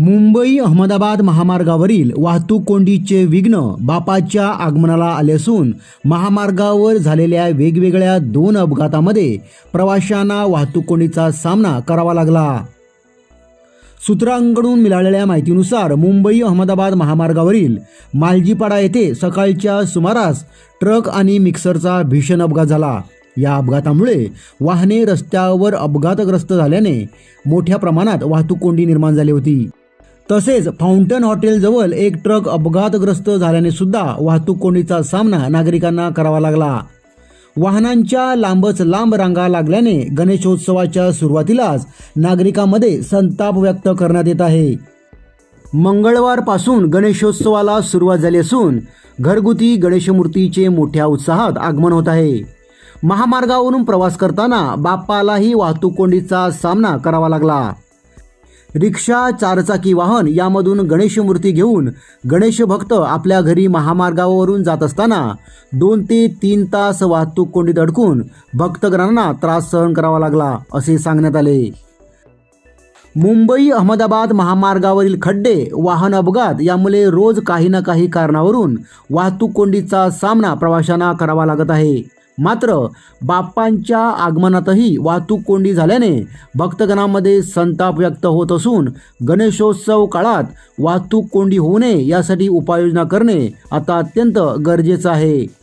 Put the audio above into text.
मुंबई अहमदाबाद महामार्गावरील वाहतूक कोंडीचे विघ्न बापाच्या आगमनाला आले असून महामार्गावर झालेल्या वेगवेगळ्या दोन अपघातामध्ये प्रवाशांना वाहतूक कोंडीचा सामना करावा लागला. सूत्रांकडून मिळालेल्या माहितीनुसार मुंबई अहमदाबाद महामार्गावरील मालजीपाडा येथे सकाळच्या सुमारास ट्रक आणि मिक्सरचा भीषण अपघात झाला. या अपघातामुळे वाहने रस्त्यावर अपघातग्रस्त झाल्याने मोठ्या प्रमाणात वाहतूक कोंडी निर्माण झाली होती. तसेच फाउंटन हॉटेलजवळ एक ट्रक अपघातग्रस्त झाल्याने सुद्धा वाहतूक कोंडीचा सामना नागरिकांना करावा लागला. वाहनांच्या लांबच लांब रांगा लागल्याने गणेशोत्सवाच्या सुरुवातीलाच नागरिकांमध्ये संताप व्यक्त करण्यात येत आहे. मंगळवारपासून गणेशोत्सवाला सुरुवात झाली असून घरगुती गणेशमूर्तीचे मोठ्या उत्साहात आगमन होत आहे. महामार्गावरून प्रवास करताना बाप्पालाही वाहतूक कोंडीचा सामना करावा लागला. रिक्षा चारचाकी वाहन यामधून गणेश मूर्ती घेऊन गणेश भक्त आपल्या घरी महामार्गावरून जात असताना दोन ते तीन तास वाहतूक कोंडीत अडकून भक्तगणांना त्रास सहन करावा लागला असे सांगण्यात आले. मुंबई अहमदाबाद महामार्गावरील खड्डे वाहन अपघात यामुळे रोज काही ना काही कारणावरून वाहतूक कोंडीचा सामना प्रवाशांना करावा लागत आहे. मात्र बाप्पांच्या आगमनातही वाहतूक कोंडी झाल्याने भक्तगणामध्ये संताप व्यक्त होत असून गणेशोत्सव काळात वाहतूक कोंडी होऊ नये यासाठी उपाययोजना करणे आता अत्यंत गरजेचं आहे.